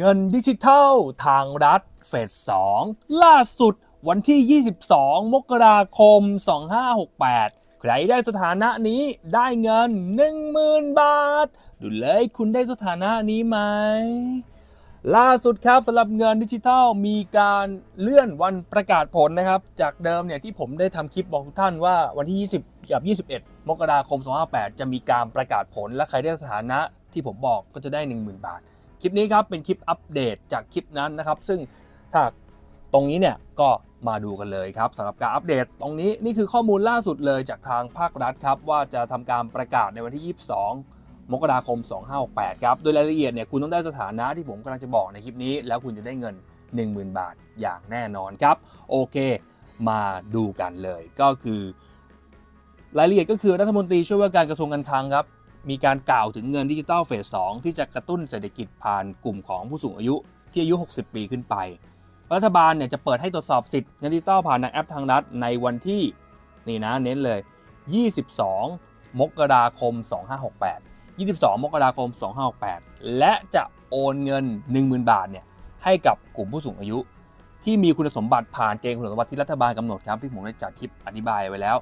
เงินดิจิทัลทางรัฐเฟส2ล่าสุดวันที่ 22 มกราคม 2568 ใครได้สถานะนี้ได้เงิน 10,000 บาท ดูเลยคุณได้สถานะนี้ไหม ล่าสุดครับสำหรับเงินดิจิทัลมีการเลื่อนวันประกาศผลนะครับ จากเดิมเนี่ยที่ผมได้ทำคลิปบอกทุกท่านว่าวันที่ 20 กับ 21 มกราคม 2568จะมีการประกาศผลและใครได้สถานะที่ผมบอกก็จะได้ 10,000 บาท คลิปนี้ครับเป็นคลิปอัปเดตจากคลิปนั้นนะครับ ซึ่งถ้าตรงนี้เนี่ยก็มาดูกันเลยครับสำหรับการอัปเดตตรงนี้นี่คือข้อมูลล่าสุดเลยจากทางภาครัฐครับ ว่าจะทำการประกาศในวันที่ 22 มกราคม 2568 ครับ โดยรายละเอียดเนี่ยคุณต้องได้สถานะที่ผมกำลังจะบอกในคลิปนี้ แล้วคุณจะได้เงิน 10,000 บาทอย่างแน่นอนครับ โอเค มาดูกันเลยก็คือ รายละเอียดก็คือรัฐมนตรีช่วยว่าการกระทรวงการคลังครับ มีการกล่าวถึงเงินดิจิทัลเฟส2ที่จะกระตุ้นเศรษฐกิจผ่านกลุ่มของผู้สูงอายุที่อายุ 60 ปีขึ้นไป รัฐบาลเนี่ยจะเปิดให้ตรวจสอบสิทธิ์เงินดิจิทัลผ่านทางแอปทางรัฐในวันที่นี่นะเน้นเลย 22 มกราคม 2568 22 มกราคม 2568 และจะโอนเงิน 10,000 บาทเนี่ยให้กับกลุ่มผู้สูงอายุ ที่มีคุณสมบัติผ่านเกณฑ์คุณสมบัติที่รัฐบาลกำหนดครับที่ผมได้จัดคลิปอธิบายไว้แล้ว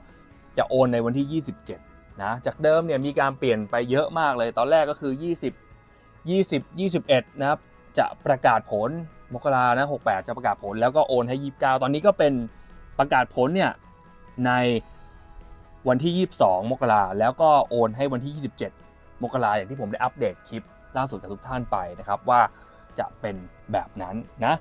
จะโอนในวันที่ 27 นะจากเดิมเนี่ยมีการเปลี่ยนไปเยอะมากเลย ตอนแรกก็คือ 20 20 21 นะครับ จะประกาศผลมกรานะ68 จะประกาศผลแล้วก็โอนให้ 29 ตอนนี้ก็เป็นประกาศผลเนี่ยในวันที่ 22 มกราแล้วก็โอนให้วันที่ 27 มกราอย่างที่ผมได้อัปเดตคลิปล่าสุดกับทุกท่านไปนะครับว่าจะเป็นแบบนั้นนะ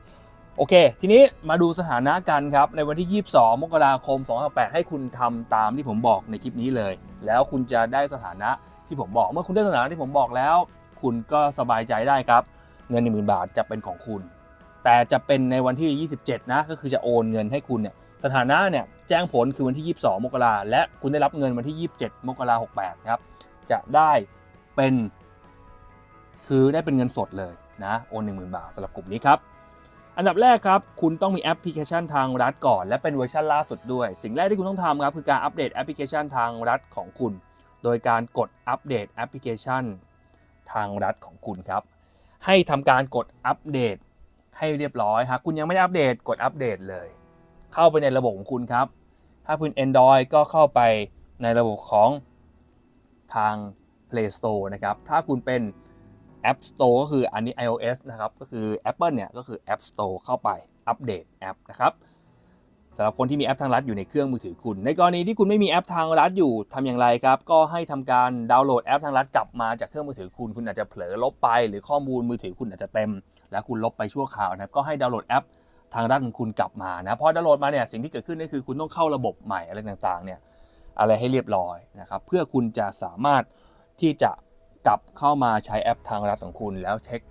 โอเค ทีนี้มาดูสถานะกันครับ ในวันที่ 22 มกราคม 2 8 ให้คุณทำตามที่ผมบอกในคลิปนี้เลย แล้วคุณจะได้สถานะที่ผมบอก เมื่อคุณได้สถานะที่ผมบอกแล้ว คุณก็สบายใจได้ครับ เงิน 10,000 บาทจะเป็นของคุณ แต่จะเป็นในวันที่ 27 นะ ก็คือจะโอนเงินให้คุณเนี่ยสถานะเนี่ยแจ้งผลคือวันที่ 22 มกราและคุณได้รับเงินวันที่ 27 มกรา68ครับจะได้เป็น คือได้เป็นเงินสดเลยนะโอน10,000 บาทสำหรับกลุ่มนี้ครับ อันดับแรกครับ คุณต้องมีแอปพลิเคชันทางรัฐก่อน และเป็นเวอร์ชันล่าสุดด้วย สิ่งแรกที่คุณต้องทำครับ คือการอัปเดตแอปพลิเคชันทางรัฐของคุณ โดยการกดอัปเดตแอปพลิเคชันทางรัฐของคุณครับ ให้ทำการกดอัปเดตให้เรียบร้อยหากคุณยังไม่ได้อัปเดตกดอัปเดตเลย เข้าไปในระบบของคุณครับ ถ้าคุณ Android ก็เข้าไปในระบบของทาง Play Store นะครับ ถ้าคุณเป็น App Store ก็คืออันนี้ iOS นะครับ ก็คือ Apple เนี่ยก็คือ App Store เข้าไปอัปเดตแอปนะครับสำหรับคนที่มีแอปทางรัฐอยู่ในเครื่องมือถือคุณ ในกรณีที่คุณไม่มีแอปทางรัฐอยู่ทำอย่างไรครับ ก็ให้ทำการดาวน์โหลดแอปทางรัฐกลับมาจากเครื่องมือถือคุณ คุณอาจจะเผลอลบไป หรือข้อมูลมือถือคุณอาจจะเต็ม แล้วคุณลบไปชั่วคราวนะครับ ก็ให้ดาวน์โหลดแอปทางรัฐของคุณกลับมานะ พอดาวน์โหลดมาเนี่ยสิ่งที่เกิดขึ้นก็คือคุณต้องเข้าระบบใหม่อะไรต่างๆเนี่ยอะไรให้เรียบร้อยนะครับ เพื่อคุณจะสามารถที่จะ กลับเข้ามาใช้แอปทางรัฐของคุณ แล้วเช็ค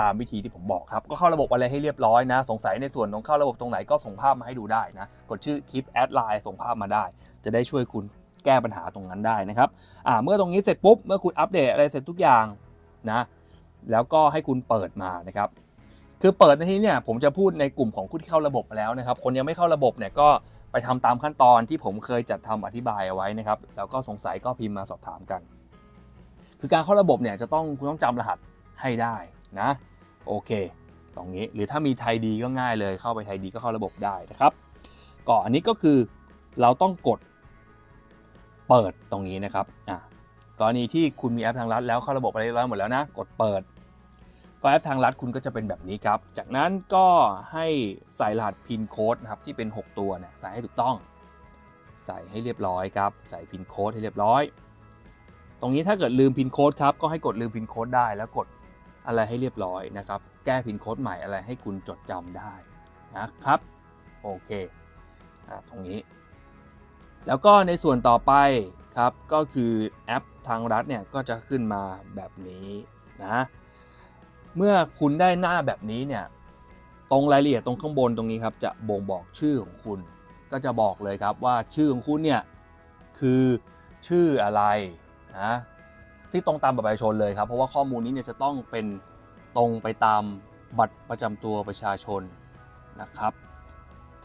ตามวิธีที่ผมบอกครับ ก็เข้าระบบอะไรให้เรียบร้อยนะ สงสัยในส่วนของเข้าระบบตรงไหนก็ส่งภาพมาให้ดูได้นะ กดชื่อคลิปแอดไลน์ส่งภาพมาได้ จะได้ช่วยคุณแก้ปัญหาตรงนั้นได้นะครับอ่าเมื่อตรงนี้เสร็จปุ๊บ เมื่อคุณอัปเดตอะไรเสร็จทุกอย่างนะ แล้วก็ให้คุณเปิดมานะครับ คือเปิดในที่เนี่ยผมจะพูดในกลุ่มของผู้ที่เข้าระบบแล้วนะครับ คนยังไม่เข้าระบบเนี่ยก็ไปทำตามขั้นตอนที่ผมเคยจัดทำอธิบายเอาไว้นะครับ แล้วก็สงสัยก็พิมพ์มาสอบถามกัน คือการเข้าระบบเนี่ยจะต้องคุณต้องจำรหัสให้ได้นะโอเคตรงนี้หรือถ้ามีไทยดีก็ง่ายเลยเข้าไปไทยดีก็เข้าระบบได้นะครับก็อันนี้ก็คือเราต้องกดเปิดตรงนี้นะครับอะกรณีที่คุณมีแอปทางรัฐแล้วเข้าระบบอะไรเรียบร้อยหมดแล้วนะกดเปิด ก็แอปทางรัฐคุณก็จะเป็นแบบนี้ครับ จากนั้นก็ให้ใส่รหัสพินโค้ดนะครับที่เป็น 6 ตัวเนี่ยใส่ให้ถูกต้อง ใส่ให้เรียบร้อยครับ ใส่พินโค้ดให้เรียบร้อย ตรงนี้ถ้าเกิดลืมพินโค้ดครับก็ให้กดลืมพินโค้ดได้แล้วกดอะไรให้เรียบร้อยนะครับ แก้พินโค้ดใหม่อะไรให้คุณจดจำได้นะครับ โอเคอะตรงนี้ แล้วก็ในส่วนต่อไปครับก็คือแอปทางรัฐเนี่ยก็จะขึ้นมาแบบนี้นะเมื่อคุณได้หน้าแบบนี้เนี่ยตรงรายละเอียดตรงข้างบนตรงนี้ครับจะบ่งบอกชื่อของคุณ ก็จะบอกเลยครับว่าชื่อของคุณเนี่ยคือชื่ออะไร นะที่ตรงตามบัตรประชาชนเลยครับ เพราะว่าข้อมูลนี้เนี่ยจะต้องเป็นตรงไปตามบัตรประจำตัวประชาชนนะครับ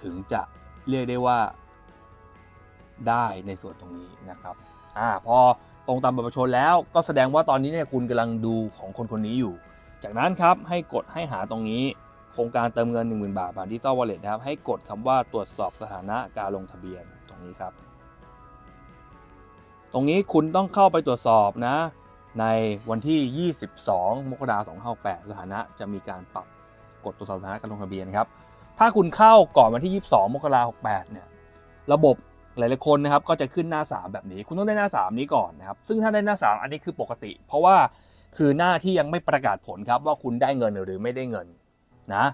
ถึงจะเรียกได้ว่าได้ในส่วนตรงนี้นะครับอ่าพอตรงตามบัตรประชาชนแล้วก็แสดงว่าตอนนี้เนี่ยคุณกำลังดูของคนคนนี้อยู่ จากนั้นครับให้กดให้หาตรงนี้โครงการเติมเงิน 10,000 บาทผ่านดิจิตอลวอลเล็ตนะครับให้กดคำว่าตรวจสอบสถานะการลงทะเบียนตรงนี้ครับ ตรงนี้คุณต้องเข้าไปตรวจสอบนะ ในวันที่ 22 มกราคม2568สถานะจะมีการปรับกดตรวจสอบสถานะการลงทะเบียนครับ ถ้าคุณเข้าก่อนวันที่ 22 มกราคม68 เนี่ย ระบบหลายๆคนนะครับก็จะขึ้นหน้า 3 แบบนี้ คุณต้องได้หน้า 3 นี้ก่อนนะครับ ซึ่งถ้าได้หน้า 3 อันนี้คือปกติ เพราะว่าคือหน้าที่ยังไม่ประกาศผลครับว่าคุณได้เงินหรือไม่ได้เงินนะ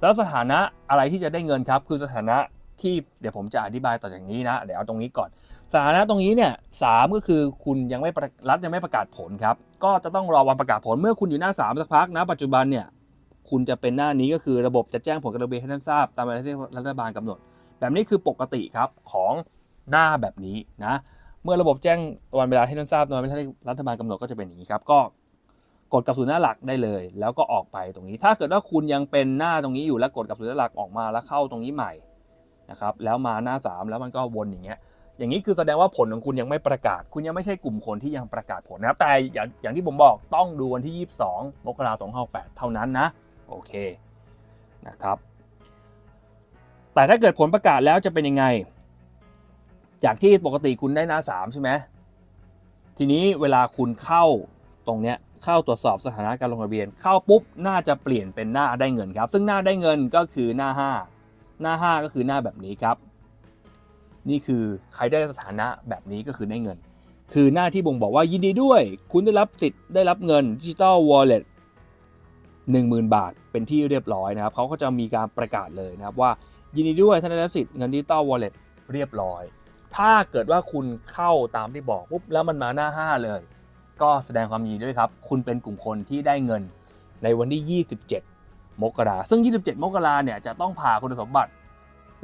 แล้วสถานะอะไรที่จะได้เงินครับ คือสถานะที่เดี๋ยวผมจะอธิบายต่อจากนี้นะ เดี๋ยวเอาตรงนี้ก่อน สถานะตรงนี้เนี่ยสามก็คือคุณยังไม่รัฐยังไม่ประกาศผลครับ ก็จะต้องรอวันประกาศผลเมื่อคุณอยู่หน้า3สักพักนะปัจจุบันเนี่ยคุณจะเป็นหน้านี้ก็คือระบบจะแจ้งผลการลงทะเบียนให้ท่านทราบ ตามเวลาที่รัฐบาลกำหนด แบบนี้คือปกติครับของหน้าแบบนี้นะเมื่อระบบแจ้งวันเวลาให้ท่านทราบตามเวลาที่รัฐบาลกำหนดก็จะเป็นอย่างนี้ครับก็กดกับสู่หน้าหลักได้เลย แล้วก็ออกไปตรงนี้ ถ้าเกิดว่าคุณยังเป็นหน้าตรงนี้อยู่แล้วกดกับสู่หน้าหลักออกมาแล้วเข้าตรงนี้ใหม่นะครับแล้วมาหน้า 3 แล้วมันก็วนอย่างเงี้ย อย่างนี้คือแสดงว่าผลของคุณยังไม่ประกาศ คุณยังไม่ใช่กลุ่มคนที่ยังประกาศผลนะครับ แต่อย่างอย่างที่ผมบอกต้องดูวันที่ 22 มกราคม258 เท่านั้นนะ โอเคนะครับ แต่ถ้าเกิดผลประกาศแล้วจะเป็นยังไง จากที่ปกติคุณได้หน้า 3 ใช่ไหม ทีนี้เวลาคุณเข้าตรงเนี้ยเข้าตรวจสอบสถานะการลงทะเบียน เข้าปุ๊บน่าจะเปลี่ยนเป็นหน้าได้เงินครับ ซึ่งหน้าได้เงินก็คือหน้า 5 หน้า 5 ก็คือหน้าแบบนี้ครับ นี่คือใครได้สถานะแบบนี้ก็คือได้เงิน คือหน้าที่บ่งบอกว่ายินดีด้วย คุณได้รับสิทธิ์ได้รับเงินดิจิ t a ลวอลเล็ต10,000บาทเป็นที่เรียบร้อยนะครับเขาก็จะมีการประกาศเลยนะครับว่ายินดีด้วยท่านได้รับสิทธิ์เงินดิจิ t a ลวอลเล็ตเรียบร้อย ถ้าเกิดว่าคุณเข้าตามที่บอกปุ๊บแล้วมันมาหน้า 5 เลย ก็แสดงความยินดีด้วยครับ คุณเป็นกลุ่มคนที่ได้เงินในวันที่ 27 มกราซึ่ง 27 มกราเนี่ยจะต้องผ่าคุณสมบัติ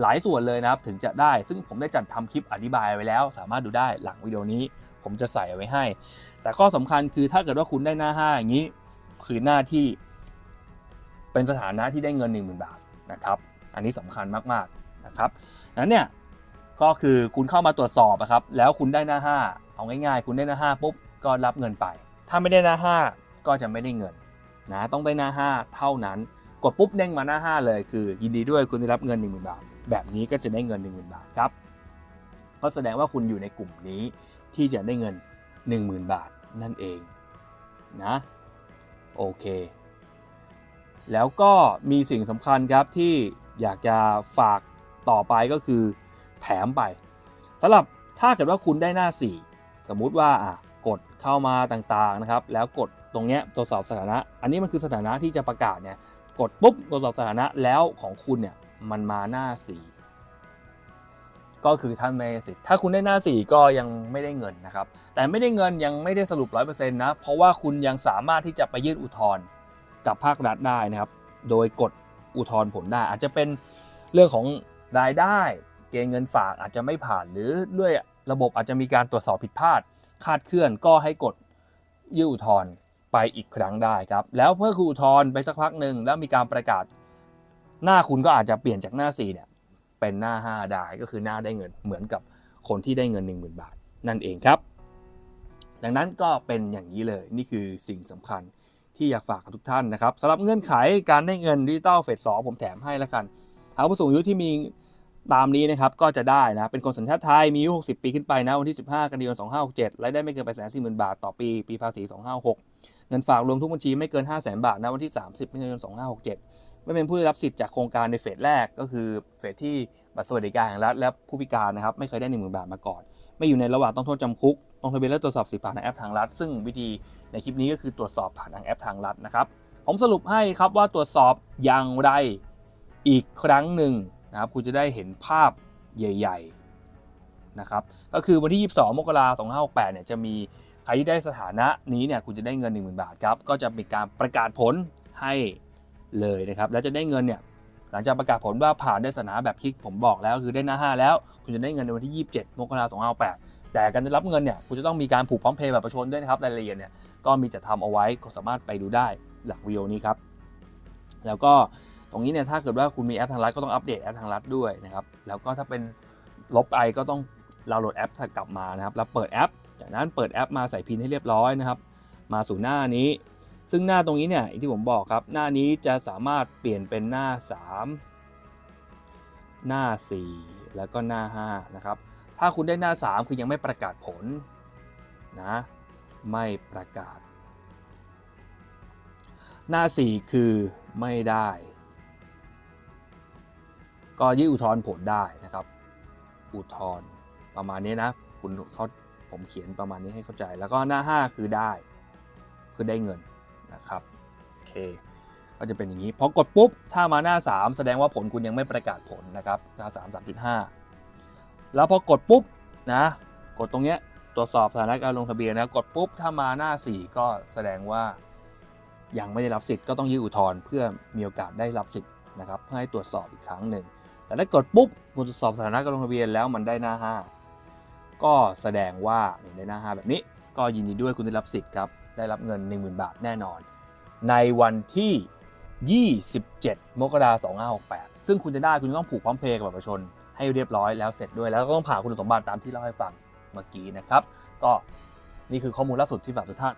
หลายส่วนเลยนะครับถึงจะได้ ซึ่งผมได้จัดทำคลิปอธิบายไว้แล้ว สามารถดูได้หลังวิดีโอนี้ ผมจะใส่ไว้ให้ แต่ข้อสำคัญคือถ้าเกิดว่าคุณได้หน้า 5 อย่างนี้ คือหน้าที่เป็นสถานะที่ได้เงิน 10,000 บาทนะครับ อันนี้สำคัญมากๆนะครับนั้นเนี่ยก็คือคุณเข้ามาตรวจสอบนะครับ แล้วคุณได้หน้า 5 เอาง่ายๆ คุณได้หน้า 5 ปุ๊บก็รับเงินไป ถ้าไม่ได้หน้า 5 ก็จะไม่ได้เงินนะต้องได้หน้า 5 เท่านั้น กดปุ๊บเด้งมาหน้า 5 เลยคือ ยินดีด้วยคุณได้รับเงิน 10,000 บาท แบบนี้ก็จะได้เงิน 10,000 บาทครับก็แสดงว่าคุณอยู่ในกลุ่มนี้ที่จะได้เงิน 10,000 บาทนั่นเองนะโอเค แล้วก็มีสิ่งสำคัญครับที่อยากจะฝากต่อไปก็คือแถมไปสำหรับถ้าเกิดว่าคุณได้หน้า 4 สมมุติว่าอะกดเข้ามาต่างๆนะครับ แล้วกดตรงเนี้ยตรวจสอบสถานะ อันนี้มันคือสถานะที่จะประกาศเนี่ย กดปุ๊บตรวจสอบสถานะแล้วของคุณเนี่ยมันมาหน้า 4 ก็คือท่านไม่ได้สิทธิ์ถ้าคุณได้หน้า 4 ก็ยังไม่ได้เงินนะครับ แต่ไม่ได้เงินยังไม่ได้สรุป 100%นะ เพราะว่าคุณยังสามารถที่จะไปยื่นอุทธรณ์กับภาครัฐได้นะครับ โดยกดอุทธรณ์ผลได้ อาจจะเป็นเรื่องของรายได้ เกณฑ์เงินฝากอาจจะไม่ผ่านหรือด้วยระบบอาจจะมีการตรวจสอบผิดพลาดคาดเคลื่อนก็ให้กดยื่นอุทธรณ์ ไปอีกครั้งได้ครับ แล้วเมื่อคุณอุทธรณ์ไปสักพักหนึ่งแล้วมีการประกาศ หน้าคุณก็อาจจะเปลี่ยนจากหน้า4เนี่ยเป็นหน้า 5 ได้ก็คือหน้าได้เงินเหมือนกับคนที่ได้เงิน 10,000 บาท นั่นเองครับ ดังนั้นก็เป็นอย่างนี้เลยนี่คือสิ่งสำคัญที่อยากฝากกับทุกท่านนะครับสำหรับเงื่อนไขการได้เงินดิจิตอลเฟสสองผมแถมให้แล้วกันหากผู้สูงอายุที่มีตามนี้นะครับก็จะได้นะเป็นคนสัญชาติไทยมีอายุ 60 ปีขึ้นไปนะวันที่ 15 กันยายน 2567รายได้ไม่เกิน8 4 0 0 0 0 บาท ต่อปี ปีภาษี 256 เงินฝากรวมทุกบัญชีไม่เกิน 5 0 0 0 0 0บาทนะวันที่ 30กันยายน2567 ไม่เป็นผู้ได้รับสิทธิ์จากโครงการในเฟสแรกก็คือเฟสที่บัตรสวัสดิการแห่งรัฐและผู้พิการนะครับไม่เคยได้ 10,000 บาทมาก่อน ไม่อยู่ในระหว่างต้องโทษจำคุกต้องทะเบียนและตรวจสอบสิทธิผ่านทางแอปทางรัฐ ซึ่งวิธีในคลิปนี้ก็คือตรวจสอบผ่านทางแอปทางรัฐนะครับผมสรุปให้ครับว่าตรวจสอบอย่างไรอีกครั้งหนึ่งนะครับคุณจะได้เห็นภาพใหญ่ ๆนะครับก็คือวันที่ 22 มกราคม 2568 เนี่ยจะมี ใครที่ได้สถานะนี้เนี่ยคุณจะได้เงิน 10,000 บาทครับก็จะมีการประกาศผลให้เลยนะครับแล้วจะได้เงินเนี่ยหลังจากประกาศผลว่าผ่านได้สถานะแบบที่ผมบอกแล้วคือได้หน้า5แล้ว คุณจะได้เงินในวันที่ 27มกราคม2568แต่การได้รับเงินเนี่ยคุณจะต้องมีการผูกพร้อมเพย์แบบประชาชนด้วยนะครับรายละเอียดเนี่ยก็มีจะทำเอาไว้ก็สามารถไปดูได้หลังวิดีโอนี้ครับแล้วก็ตรงนี้เนี่ยถ้าเกิดว่าคุณมีแอปทางรัฐก็ต้องอัปเดตแอปทางรัฐด้วยนะครับแล้วก็ถ้าเป็นลบไปก็ต้องดาวน์โหลดแอปกลับมานะครับแล้วเปิดแอป จากนั้นเปิดแอปมาใส่พินให้เรียบร้อยนะครับ มาสู่หน้านี้ ซึ่งหน้าตรงนี้เนี่ยที่ผมบอกครับ หน้านี้จะสามารถเปลี่ยนเป็นหน้า 3 หน้า 4 แล้วก็หน้า5นะครับถ้าคุณได้หน้า 3 คือยังไม่ประกาศผลนะไม่ประกาศ หน้า 4 คือไม่ได้ ก็ยื่นอุทธรณ์ผลได้นะครับ อุทธรณ์ประมาณนี้นะ คุณเขา ผมเขียนประมาณนี้ให้เข้าใจ แล้วก็หน้า 5 คือได้ คือได้เงินนะครับโอเคก็จะเป็นอย่างนี้พอกดปุ๊บ ถ้ามาหน้า 3 แสดงว่าผลคุณยังไม่ประกาศผลนะครับหน้า3 3.5 แล้วพอกดปุ๊บนะกดตรงเนี้ยตรวจสอบสถานะการลงทะเบียนนะกดปุ๊บถ้ามาหน้า 4 ก็แสดงว่ายังไม่ได้รับสิทธิ์ก็ต้องยื่นอุทธรณ์เพื่อมีโอกาสได้รับสิทธิ์นะครับเพื่อให้ตรวจสอบอีกครั้งหนึ่งแต่ถ้ากดปุ๊บคุณตรวจสอบสถานะการลงทะเบียนแล้วมันได้หน้า 5 ก็แสดงว่าในี่ยได้หน้า5แบบนี้ ก็ยินดีด้วยคุณได้รับสิทธิ์ครับ ได้รับเงิน 10,000 บาทแน่นอน ในวันที่ 27 มกราคม 2568 ซึ่งคุณจะได้คุณจะต้องผูกพร้อมเพย์กับบัตรประชาชนให้เรียบร้อยแล้วเสร็จด้วย แล้วก็ต้องผ่านคุณสมบัติตามที่เล่าให้ฟังเมื่อกี้นะครับ ก็นี่คือข้อมูลล่าสุดที่ฝากทุกท่าน